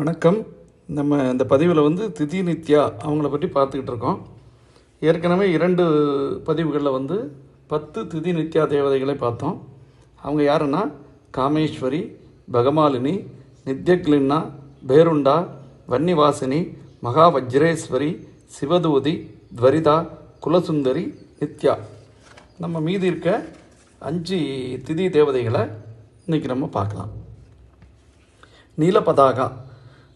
வணக்கம். நம்ம இந்த பதிவில் வந்து திதி நித்யா அவங்கள பற்றி பார்த்துக்கிட்டு இருக்கோம். ஏற்கனவே இரண்டு பதிவுகளில் வந்து பத்து திதி நித்யா தேவதைகளை பார்த்தோம். அவங்க யாருன்னா? காமேஸ்வரி பகமாலினி நித்யக்லின்னா பேருண்டா வன்னிவாசினி மகா வஜ்ரேஸ்வரி சிவதூதி துவரிதா குலசுந்தரி நித்யா. நம்ம மீதி இருக்க அஞ்சு திதி தேவதைகளை இன்றைக்கி நம்ம பார்க்கலாம். நீலபதாகா.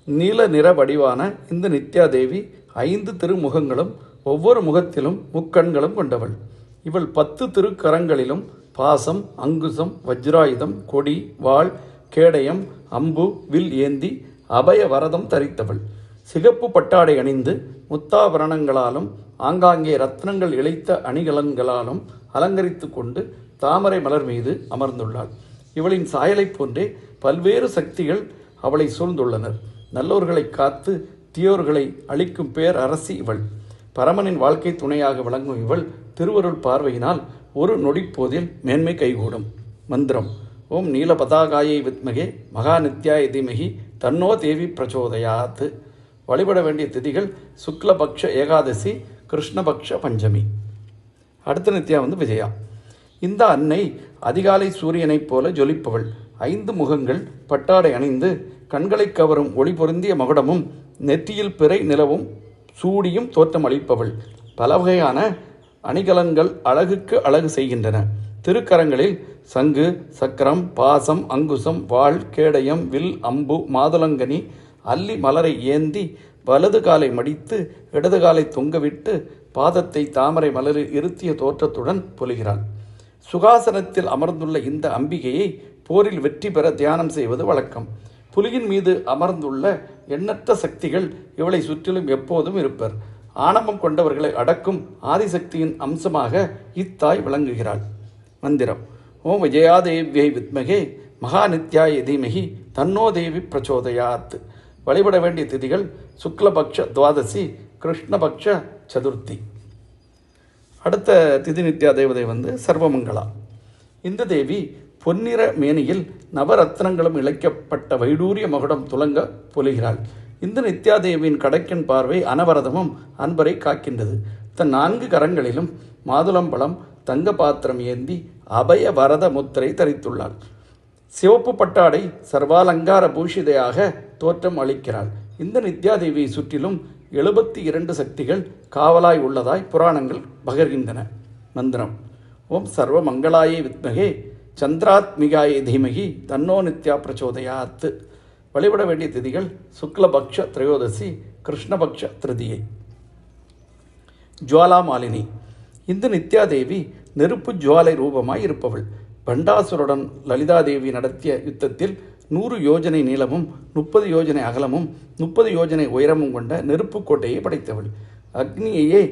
நீல நிற வடிவான இந்த நித்யாதேவி ஐந்து திருமுகங்களும் ஒவ்வொரு முகத்திலும் முக்கண்களும் கொண்டவள். இவள் பத்து திருக்கரங்களிலும் பாசம் அங்குசம் வஜ்ராயுதம் கொடி வாள் கேடயம் அம்பு வில் ஏந்தி அபய வரதம் தரித்தவள். சிகப்பு பட்டாடை அணிந்து முத்தாபரணங்களாலும் ஆங்காங்கே ரத்னங்கள் இழைத்த அணிகலன்களாலும் அலங்கரித்து கொண்டு தாமரை மலர் மீது அமர்ந்துள்ளாள். இவளின் சாயலைப் போன்றே பல்வேறு சக்திகள் அவளை சூழ்ந்துள்ளனர். நல்லோர்களை காத்து தீயோர்களை அழிக்கும் பேர் அரசி இவள். பரமனின் வாழ்க்கை துணையாக விளங்கும் இவள் திருவருள் பார்வையினால் ஒரு நொடிப்போதில் மேன்மை கைகூடும். மந்திரம். ஓம் நீல பதாகாயை வித்மகே மகா நித்யாய தீமகி தன்னோ தேவி பிரச்சோதயாத். வழிபட வேண்டிய திதிகள் சுக்லபக்ஷ ஏகாதசி கிருஷ்ணபக்ஷ பஞ்சமி. அடுத்த நித்யா வந்து விஜயா. இந்த அன்னை அதிகாலை சூரியனைப் போல ஜொலிப்பவள். ஐந்து முகங்கள் பட்டாடை அணிந்து கண்களை கவரும் ஒளி பொருந்திய மகுடமும் நெற்றியில் பிறை நிலவும் சூடியும் தோற்றம் அளிப்பவள். பல வகையான அணிகலன்கள் அழகுக்கு அழகு செய்கின்றன. திருக்கரங்களில் சங்கு சக்கரம் பாசம் அங்குசம் வாள் கேடயம் வில் அம்பு மாதுளங்கனி அல்லி மலரை ஏந்தி வலது காலை மடித்து இடது காலை தொங்கவிட்டு பாதத்தை தாமரை மலரில் இருத்திய தோற்றத்துடன் பொலிகிறாள். சுகாசனத்தில் அமர்ந்துள்ள இந்த அம்பிகையை போரில் வெற்றி பெற தியானம் செய்வது வழக்கம். புலியின் மீது அமர்ந்துள்ள எண்ணற்ற சக்திகள் இவளை சுற்றிலும் எப்போதும் இருப்பர். ஆணவம் கொண்டவர்களை அடக்கும் ஆதிசக்தியின் அம்சமாக இத்தாய் விளங்குகிறாள். மந்திரம். ஓம் விஜயாதேவியை வித்மகே மகாநித்யாய தீமகி தன்னோ தேவி பிரச்சோதயாத். வழிபட வேண்டிய திதிகள் சுக்லபக்ஷ துவாதசி கிருஷ்ணபக்ஷ சதுர்த்தி. அடுத்த திதி நித்யா தேவதை வந்து சர்வமங்களா. இந்த தேவி பொன்னிற மேனியில் நவரத்னங்களும் இழைக்கப்பட்ட வைடூரிய மகுடம் துலங்க பொலிகிறாள். இந்த நித்யாதேவியின் கடைக்கின் பார்வை அனவரதமும் அன்பரை காக்கின்றது. தன் நான்கு கரங்களிலும் மாதுளம்பழம் தங்க பாத்திரம் ஏந்தி அபய வரத முத்திரை தரித்துள்ளாள். சிவப்பு பட்டாடை சர்வாலங்கார பூஷிதையாக தோற்றம் அளிக்கிறாள். இந்த நித்யாதேவியை சுற்றிலும் எழுபத்தி இரண்டு சக்திகள் காவலாய் உள்ளதாய் புராணங்கள் பகர்கின்றன. மந்திரம். ஓம் சர்வ மங்களாயே வித்மகே. சந்திராத்மிகாயை தீமகி தன்னோ நித்யா பிரச்சோதயாத். வழிபட வேண்டிய திதிகள் சுக்லபக்ஷ திரையோதசி கிருஷ்ணபக்ஷ திருதியை. ஜுவாலாமாலினி இந்த நித்யாதேவி நெருப்பு ஜுவாலை ரூபமாய் இருப்பவள். பண்டாசுருடன் லலிதாதேவி நடத்திய யுத்தத்தில் நூறு யோஜனை நீளமும் முப்பது யோஜனை அகலமும் முப்பது யோஜனை உயரமும் கொண்ட நெருப்பு கோட்டையை படைத்தவள். அக்னியையே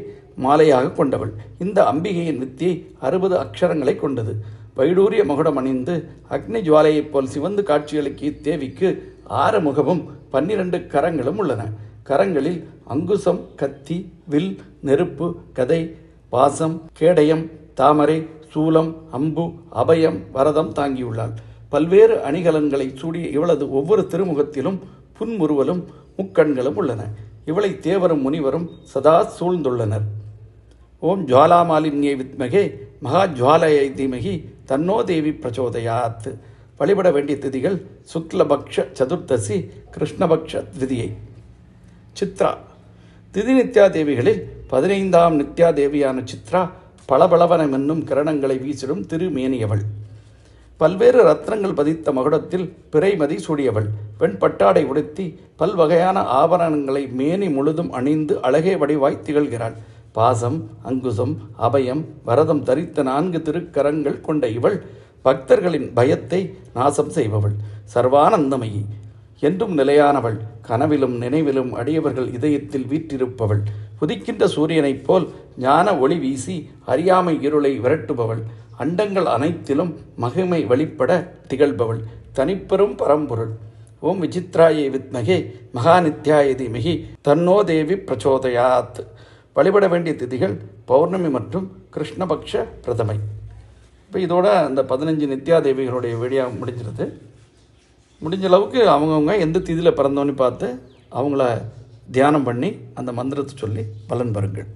மாலையாக கொண்டவள். இந்த அம்பிகையின் வித்தியை அறுபது அக்ஷரங்களை கொண்டது. வைடூரிய மகுடம் அணிந்து அக்னி ஜுவாலையைப் போல் சிவந்து காட்சியளிக்கு தேவிக்கு ஆறு முகமும் பன்னிரண்டு கரங்களும் உள்ளன. கரங்களில் அங்குசம் கத்தி வில் நெருப்பு கதை பாசம் கேடயம் தாமரை சூலம் அம்பு அபயம் வரதம் தாங்கியுள்ளாள். பல்வேறு அணிகலன்களை சூடிய இவளது ஒவ்வொரு திருமுகத்திலும் புன்முறுவலும் முக்கண்களும் உள்ளன. இவளை தேவரும் முனிவரும் சதா சூழ்ந்துள்ளனர். ஓம் ஜுவாலாமாலின்யை வித்மகே மகா ஜுவாலயை தீமகி தன்னோ தேவி பிரச்சோதயாத். வழிபட வேண்டிய திதிகள் சுக்லபக்ஷ சதுர்த்தசி கிருஷ்ணபக்ஷ திதியை. சித்ரா. திதி நித்யா தேவிகளில் பதினைந்தாம் நித்யா தேவியான சித்ரா பளபளவனம் என்னும் கிரணங்களை வீசிடும் திருமேனியவள். பல்வேறு ரத்னங்கள் பதித்த மகுடத்தில் பிறைமதி சூடியவள். வெண்பட்டாடை உடுத்தி பல்வகையான ஆபரணங்களை மேனி முழுதும் அணிந்து அழகே வடிவாய் திகழ்கிறாள். பாசம் அங்குசம் அபயம் வரதம் தரித்த நான்கு திருக்கரங்கள் கொண்ட இவள் பக்தர்களின் பயத்தை நாசம் செய்பவள். சர்வானந்தமயி என்றும் நிலையானவள். கனவிலும் நினைவிலும் அடியவர்கள் இதயத்தில் வீற்றிருப்பவள். புதிக்கின்ற சூரியனைப் போல் ஞான ஒளி வீசி அறியாமை இருளை விரட்டுபவள். அண்டங்கள் அனைத்திலும் மகிமை வெளிப்பட திகழ்பவள். தனிப்பெரும் பரம்பொருள். ஓம் விசித்ராயே வித்மகே மகாநித்யாய தீமகி தன்னோ தேவி பிரச்சோதயாத். வழிபட வேண்டிய திதிகள் பௌர்ணமி மற்றும் கிருஷ்ணபக்ஷ பிரதமை. இப்போ இதோட அந்த பதினஞ்சு நித்யாதேவிகளுடைய வீடியோ முடிஞ்சிருது. முடிஞ்ச அளவுக்கு அவங்கவுங்க எந்த திதியில் பிறந்தோன்னு பார்த்து அவங்கள தியானம் பண்ணி அந்த மந்திரத்தை சொல்லி பலன் பெறுங்கள்.